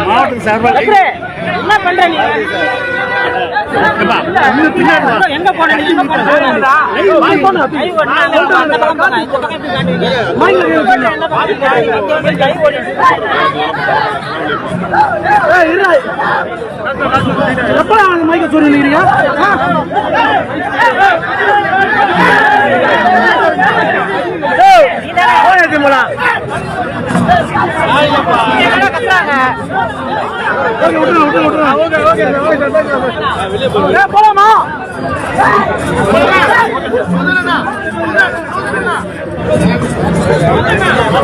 மாவட்டத்துக்கு சார்பாக என்ன பண்ற நீ எங்க போன லைவ் பண்ணு லைவ் பண்ணு அந்த பக்கம் போன இந்த பக்கம் எப்படி காட்டுவீங்க லைவ் ஓடிட்டு எப்ப அந்த மைக்க சொல்லிருக்கீங்க போலாமா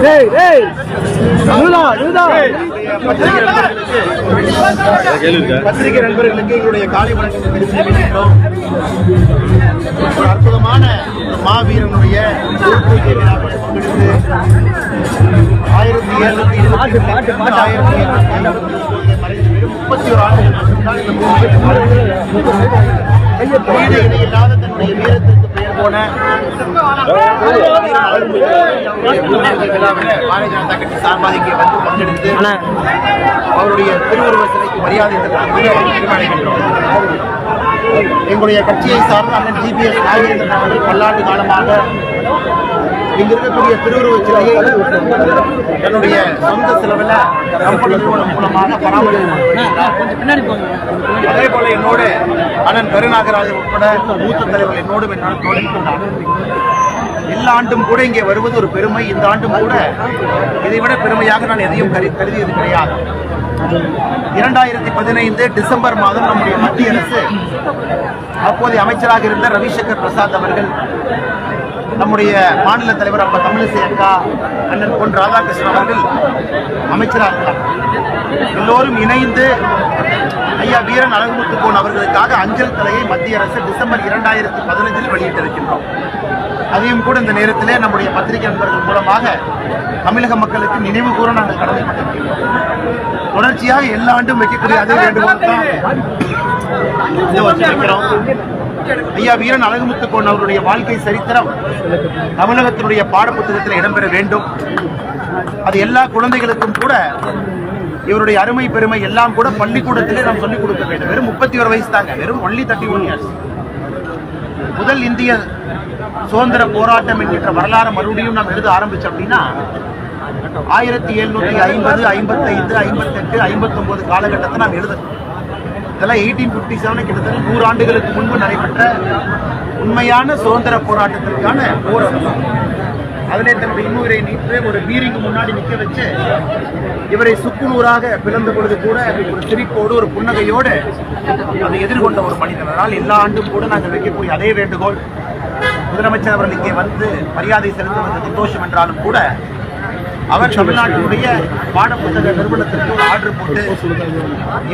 டேய் டேய் பத்திரிகை நண்பர்களுக்கு எங்களுடைய காலை வணக்கத்தை ஒரு அற்புதமான மாவீரனுடைய பங்கெடுத்து ஆயிரத்தி எழுநூத்தி ஆயிரத்தி ஐம்பத்தி ஒன்பதிலே மறைந்து வெறும் முப்பத்தி ஒரு இணையில்லாத தன்னுடைய வீரத்திற்கு பெயர் போன பாரதிய ஜனதா கட்சி சார்பாக இங்கே வந்து பங்கெடுத்து அவருடைய திருவுருவ சிலைக்கு மரியாதை தீர்மானிக்கின்றோம். எங்களுடைய கட்சியை சார்ந்த அண்ணன் ஜிபிஎஸ் நாகேந்திரன் அவர்கள் பல்லாண்டு காலமாக இங்க இருக்கக்கூடிய திருவுருவ சிலையை தன்னுடைய சொந்த செலவில் கம்பெனி நிறுவனம் மூலமாக பராமரித்து அதே போல என்னோடு அண்ணன் கருநாகராஜன் உட்பட மூத்த தலைவர் என்னோடும் என்னால் தோழிக்கொண்டார் எல்லா ஆண்டும் கூட இங்கே வருவது ஒரு பெருமை. இந்த ஆண்டும் கூட இதைவிட பெருமையாக நான் எதையும் கரு கருதியது கிடையாது. இரண்டாயிரத்தி பதினைந்து டிசம்பர் மாதம் நம்முடைய மத்திய அரசு அப்போதைய அமைச்சராக இருந்த ரவிசங்கர் பிரசாத் அவர்கள் நம்முடைய மாநில தலைவர் அப்ப தமிழிசை அக்கா அண்ணன் பொன் ராதாகிருஷ்ணன் அவர்கள் அமைச்சராக இருந்தார் எல்லோரும் இணைந்து ஐயா வீரன் அழகுமுத்துக்கோன் அவர்களுக்காக அஞ்சல் தலையை மத்திய அரசு டிசம்பர் இரண்டாயிரத்தி பதினஞ்சில் வெளியிட்டிருக்கின்றோம். அதையும் கூட இந்த நேரத்திலே நம்முடைய பத்திரிகை நண்பர்கள் மூலமாக தமிழக மக்களுக்கு நினைவு கூற நாங்கள் கடமைப்பட்டிருக்கிறோம். தொடர்ச்சியாக எல்லா ஆண்டும் வைக்கக்கூடிய அதே வேண்டுகோள் தான் வச்சிருக்கிறோம். ஐயா வீரன் அழகுமுத்துக்கோன் அவருடைய வாழ்க்கை சரித்திரம் தமிழகத்தினுடைய பாடப்புத்தகத்தில் இடம்பெற வேண்டும். அது எல்லா குழந்தைகளுக்கும் கூட இவருடைய அருமை பெருமை எல்லாம் கூட பள்ளிக்கூடத்திலே நாம் சொல்லிக் கொடுக்க வேண்டும். வெறும் முப்பத்தி ஒரு வயசு தாங்க. வெறும் ஒன்லி தேர்ட்டி ஒன் இயர்ஸ் முதல் இந்திய சுதந்திர போராட்டம் என்கின்ற வரலாறு மறுபடியும் நாம் எழுத ஆரம்பிச்சோம் அப்படின்னா ஆயிரத்தி எழுநூத்தி ஐம்பது ஐம்பத்தைந்து ஐம்பத்தெட்டு ஐம்பத்தொன்பது காலகட்டத்தை நாம் எழுதணும். இதெல்லாம் எயிட்டீன் ஃபிஃப்டி செவன் கிட்டத்தட்ட நூறு ஆண்டுகளுக்கு முன்பு நடைபெற்ற உண்மையான சுதந்திர போராட்டத்திற்கான போராட்டம். அதிலே தன்னுடைய இன்னுயிரை நீட்டு ஒரு பீரிங்கு முன்னாடி நிற்க வச்சு இவரை சுக்குநூறாக பிளந்த பொழுது கூட ஒரு சிரிப்போடு ஒரு புன்னகையோடு அதை எதிர்கொண்ட ஒரு மனிதனால் எல்லா ஆண்டும் கூட நாங்கள் வைக்கக்கூடிய அதே வேண்டுகோள். முதலமைச்சர் அவர்கள் இங்கே வந்து மரியாதை செலுத்துவது சந்தோஷம் என்றாலும் கூட அவர் தமிழ்நாட்டினுடைய பாடப்புத்தக நிறுவனத்திற்கு ஆர்டர் போட்டு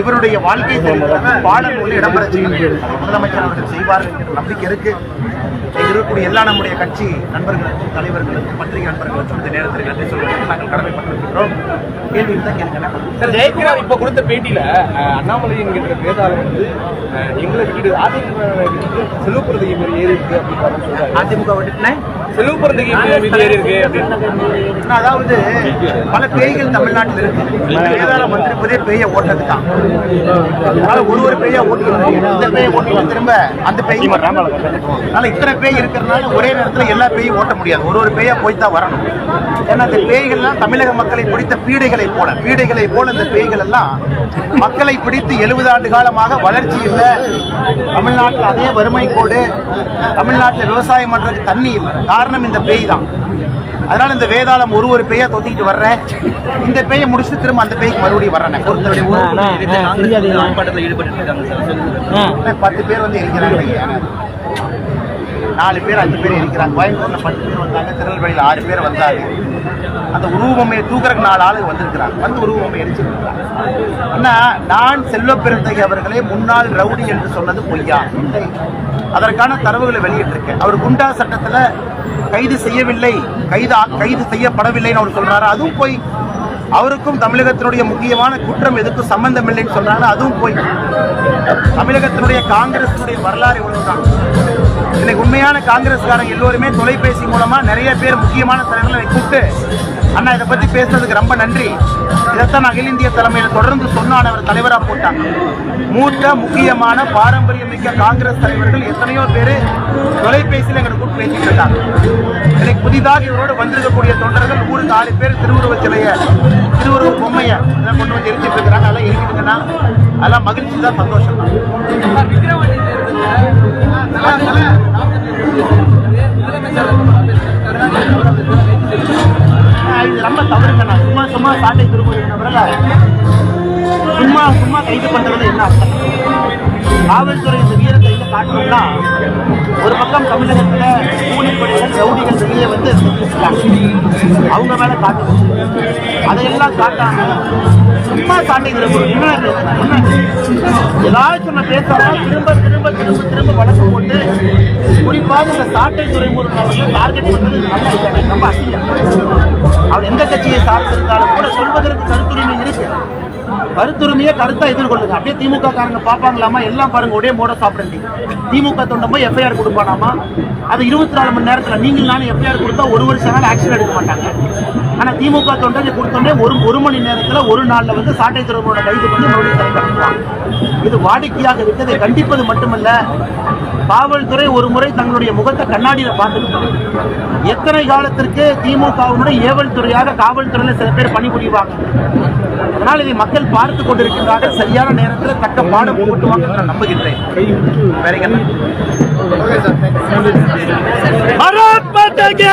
இவருடைய வாழ்க்கை சரித்திரத்தை பாடநூலில் இடம்பெற செய்யும் முதலமைச்சர் அவர்கள் செய்வார்கள் என்கிற நம்பிக்கை இருக்கு. இருக்கக்கூடிய எல்லா நம்முடைய கட்சி நண்பர்களுக்கும் தலைவர்களுக்கும் பத்திரிகை நண்பர்களுக்கும் இந்த நேரத்தில் நன்றி சொல்வதற்கு நாங்கள் கடமைப்பட்டிருக்கிறோம். கேள்வி இருந்தால் கேளுங்க சார் ஜெயக்குமார் இப்ப கொடுத்த பேட்டியில அண்ணாமலை என்கின்ற வேதாளம் வந்து எங்களை வீடு அதிமுக செல்வப்புறதையை மீறி ஏறி இருக்கு அப்படின்னு சொல்றாரு. அதிமுக விட்டுனேன் செல்வப்புறதையை மீறி ஏறி இருக்கு அப்படின்னு. அதாவது பல பேய்கள் தமிழ்நாட்டில் இருக்கு. வேதாளம் வந்திருப்பதே பேய ஓட்டது தான் அதனால ஒரு ஒரு பேயா ஓட்டிட்டு இந்த பேயை திரும்ப அந்த பேய். அதனால இத்தனை பேய் இருக்கிறதுனால ஒரே நேரத்தில் எல்லா பேயும் ஓட்ட முடியாது. ஒரு ஒரு பேயா போய் தான் வரணும். ஏன்னா இந்த பேய்கள்லாம் தமிழக மக்களை பிடித்த பீடைகளை போல பீடைகளை போல இந்த பேய்கள் எல்லாம் மக்களை பிடித்து எழுபது ஆண்டு காலமாக வளர்ச்சி இல்லை. தமிழ்நாட்டில் அதே வறுமை கோடு தமிழ்நாட்டில் விவசாயம் பண்றதுக்கு தண்ணி இல்லை. காரணம் இந்த பேய் தான் அதனால இந்த வேதாளம் ஒரு ஒரு பேயை தொத்திக்கிட்டு வர்றேன் இந்த பேயை முடிச்சுட்டு திரும்ப அந்த பேய்க்கு மறுபடியும் வர்றேன். ஒருத்தருடைய ஒரு ஆர்ப்பாட்டத்தில் ஈடுபட்டு பத்து பேர் வந்து இருக்கிறாங்க நாலு பேர் அஞ்சு பேர் இருக்கிறாங்க. கோயம்புத்தூரில் பத்து பேர் வந்தாங்க திருநெல்வேலியில் ஆறு பேர் வந்தாங்க. அந்த உருவமையை தூக்குறதுக்கு நாலு ஆளுங்க வந்திருக்கிறாங்க. வந்து உருவமை எரிச்சிருக்கிறாங்க. ஆனால் நான் செல்வப்பெருந்தகை அவர்களே முன்னாள் ரவுடி என்று சொன்னது பொய்யா? அதற்கான தரவுகளை வெளியிட்டிருக்கேன். அவர் குண்டா சட்டத்தில் கைது செய்யவில்லை. கைது கைது செய்யப்படவில்லைன்னு அவர் சொல்கிறாரு அதுவும் போய் அவருக்கும் தமிழகத்தினுடைய முக்கியமான குற்றம் எதுக்கும் சம்பந்தம் இல்லைன்னு சொல்றாங்க. அதுவும் போய் தமிழகத்தினுடைய காங்கிரசினுடைய வரலாறு இவ்வளவுதான். இன்னைக்கு உண்மையான காங்கிரஸ்காரங்க எல்லோருமே தொலைபேசி மூலமா நிறைய பேர் முக்கியமான தலைவர்களை கூப்பிட்டு அண்ணா இதை பத்தி பேசுறதுக்கு ரொம்ப நன்றி. இதைத்தான் அகில இந்திய தலைமையில் தொடர்ந்து சொன்னான் அவர் தலைவராக போட்டாங்க. மூத்த முக்கியமான பாரம்பரியம் மிக்க காங்கிரஸ் தலைவர்கள் எத்தனையோ பேர் தொலைபேசியில் எங்களை கூட்டு பேசிட்டு இருக்காங்க. இன்னைக்கு புதிதாக இவரோடு வந்திருக்கக்கூடிய தொண்டர்கள் ஊருக்கு ஆறு பேர் திருவுருவ சிலைய திருவுருவ பொம்மையை இதெல்லாம் கொண்டு வந்து எரிஞ்சிட்டு இருக்கிறாங்க. அதெல்லாம் எரிஞ்சிட்டுங்கன்னா அதெல்லாம் மகிழ்ச்சி தான் சந்தோஷம் தான் இது ரொம்ப தவறுங்கண்ணா சும்மா சும்மா சாட்டை திரும்ப சும்மா சும்மா கைது பண்றது என்ன அர்த்தம்? காவல்துறை இந்த வீரத்தை எங்க காட்டணும்னா ஒரு பக்கம் தமிழகத்துல கூலிப்படைகள் ரவுடிகள் வெளியே வந்து அவங்க மேலே காட்டணும் அதையெல்லாம் காட்டாம சும்மா சாட்டை திரும்ப என்ன ஏதாச்சும் நம்ம பேசலாம் திரும்ப திரும்ப திரும்ப திரும்ப வழக்கு போட்டு குறிப்பாக இந்த சாட்டை துறைமுருகன் அவர்கள் டார்கெட் பண்ணுறது நல்ல ரொம்ப அசிங்கம் அவர் எந்த கட்சியை சார்ந்திருந்தாலும் கூட சொல்வதற்கு கருத்துரிமை இருக்கு. கருத்துரிமையை கருத்தா எதிர்கொள்ளுங்க. அப்படியே திமுக காரங்க பாப்பாங்களாமா எல்லாம் பாருங்க ஒரே மோட சாப்பிடுறீங்க திமுக தொண்டம் போய் எஃப்ஐஆர் கொடுப்பானாமா? அது இருபத்தி நாலு மணி நேரத்துல நீங்கள் நானும் எஃப்ஐஆர் கொடுத்தா ஒரு வருஷம் நாள் ஆக்ஷன் எடுக்க மாட்டாங்க. ஆனா திமுக தொண்டரை கொடுத்தோடனே ஒரு ஒரு மணி நேரத்துல ஒரு நாள்ல வந்து சாட்டை துறைமுக கைது பண்ணி மறுபடியும் இது வாடிக்கையாக இருக்கிறதை கண்டிப்பது மட்டுமல்ல காவல்துறை ஒரு முறை தங்களுடைய முகத்தை கண்ணாடியில பார்த்துக்கிட்டோம் எத்தனை காலத்திற்கு திமுகவினுடைய ஏவல் துறையாக காவல்துறையில சில பேர் பணிபுரிவாங்க? அதனால் இதை மக்கள் பார்த்து கொண்டிருக்கின்றார்கள். சரியான நேரத்தில் தக்க பாடம் புகட்டுவாங்க நான் நம்புகின்றேன். வேற என்ன? பாரத் மாதா கி